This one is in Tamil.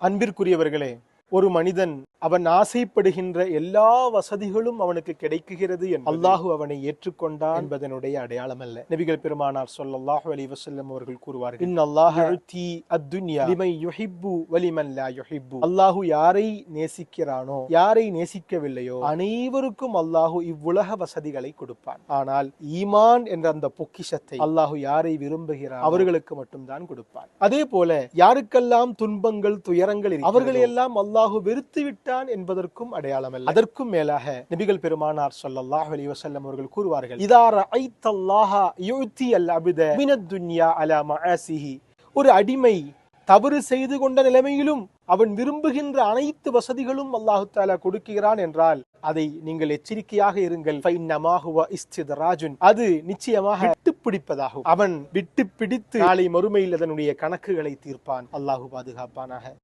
அன்பிற்குரியவர்களே ஒரு மனிதன் அவன் ஆசைப்படுகின்ற எல்லா வசதிகளும் அவனுக்கு கிடைக்குகிறது என்று அல்லாஹு அவனை ஏற்றுக்கொண்டான் என்பதனுடைய அடையாளம் அல்ல. நபிகள் பெருமானார் ஸல்லல்லாஹு அலைஹி வஸல்லம் அவர்கள் கூறுவார்கள் இன்னல்லாஹ யுத்தி அத்துன்யா லிமன் யுஹிப்பு வலிமன் லா யுஹிப்பு. அல்லாஹு யாரை நேசிக்கிறானோ யாரை நேசிக்கவில்லையோ அனைவருக்கும் அல்லாஹு இவ்வுலக வசதிகளை கொடுப்பான். ஆனால் ஈமான் என்ற அந்த பொக்கிஷத்தை அல்லாஹு யாரை விரும்புகிறார் அவர்களுக்கு மட்டும்தான் கொடுப்பான். அதே போல யாருக்கெல்லாம் துன்பங்கள் துயரங்கள் இருக்கிறதோ, அவர்களை எல்லாம் அல்லாஹு வெறுத்து விட்டான் என்பதற்கும் அடையாளம் அல்ல அதற்கும் மேலாக நபிகள் பெருமானார் ஸல்லல்லாஹு அலி வசல்லம் அவர்கள் கூறுவார்கள் இதா ரஅய்தல்லாஹ யுத்தி அல் அபித மினத் துன்யா அலா மஆசிஹி. ஒரு அடிமை தவறு செய்து கொண்ட நிலைமையிலும் அவன் விரும்புகின்ற அனைத்து வசதிகளும் அல்லாஹு தாலா கொடுக்கிறான் என்றால் அதை நீங்கள் எச்சரிக்கையாக இருங்கள். அது நிச்சயமாக விட்டு பிடிப்பதாகும். அவன் விட்டு பிடித்து நாளை மறுமையில் அதனுடைய கணக்குகளை தீர்ப்பான். அல்லாஹு பாதுகாப்பானாக.